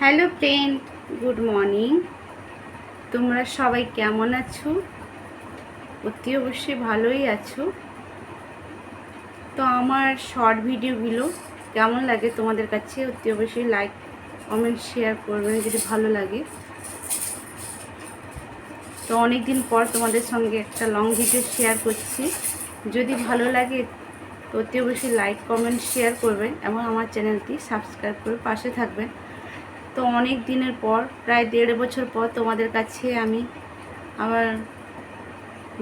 Hello friend, good morning. তোমরা সবাই কেমন আছো? অতি অবশ্যই ভালোই আছো। তো আমার শর্ট ভিডিওগুলো কেমন লাগে তোমাদের কাছে? অতি অবশ্যই লাইক কমেন্ট শেয়ার করবেন যদি ভালো লাগে। তো অনেক দিন পর তোমাদের সঙ্গে একটা লং ভিডিও শেয়ার করছি। যদি ভালো লাগে অতি অবশ্যই লাইক কমেন্ট শেয়ার করবেন এবং আমার চ্যানেলটি সাবস্ক্রাইব করে পাশে থাকবেন তো অনেক দিনের পর, প্রায় দেড় বছর পর তোমাদের কাছে আমি আমার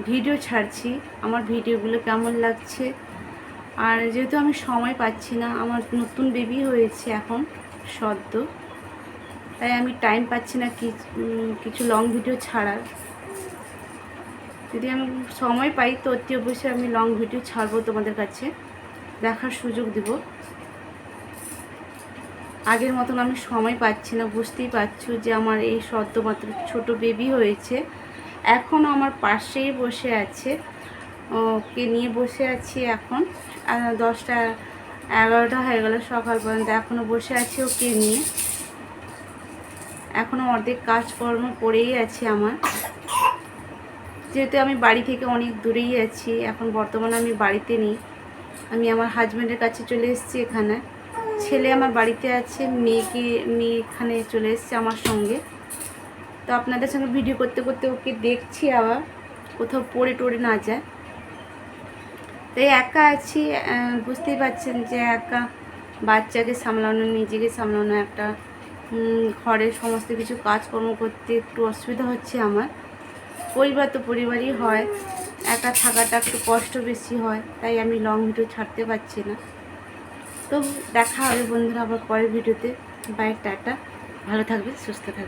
ভিডিও ছাড়ছি, আমার ভিডিওগুলো কেমন লাগছে? আর যেহেতু আমি সময় পাচ্ছি না, আমার নতুন বেবি হয়েছে এখন, সদ্য। তাই আমি টাইম পাচ্ছি না কিছু লং ভিডিও ছাড়ার। যদি আমি সময় পাই, তো অতি অবশ্যই আমি লং ভিডিও ছাড়বো তোমাদের কাছে। দেখার সুযোগ দিব। আগের মতন আমি সময় পাচ্ছি না, বুঝতেই পারছ যে আমার এই সদ্যমাত্র ছোট বেবি হয়েছে। এখনও আমার পাশেই বসে আছে, ওকে নিয়ে বসে আছি এখন। দশটা, এগারোটা হয়ে গেল সকাল পর্যন্ত এখনও বসে আছি ওকে নিয়ে। এখনও অর্ধেক কাজকর্ম করেই আছে আমার। যেহেতু আমি বাড়ি থেকে অনেক দূরেই আছি, এখন বর্তমানে আমি বাড়িতে নেই। আমি আমার হাজব্যান্ডের কাছে চলে এসেছি এখানে। ছেলে আমার বাড়িতে আছে, মেয়েকে, মেয়ে এখানে চলে এসেছে আমার সঙ্গে। তো আপনাদের সঙ্গে ভিডিও করতে করতে ওকে দেখছি আবার, কোথাও পড়ে টড়ে না যায়। তো একা আছি বুঝতেই পারছেন যে একা বাচ্চাকে সামলানো, নিজেকে সামলানো, একটা ঘরের সমস্ত কিছু কাজকর্ম করতে একটু অসুবিধা হচ্ছে আমার। পরিবার তো পরিবারই হয়, একা থাকাটা একটু কষ্ট বেশি হয়, তাই আমি লং ভিডিও ছাড়তে পারছি না। তো দেখা হবে বন্ধুরা আবার পরের ভিডিওতে। বাই টাটা ভালো থাকবে সুস্থ থাকবে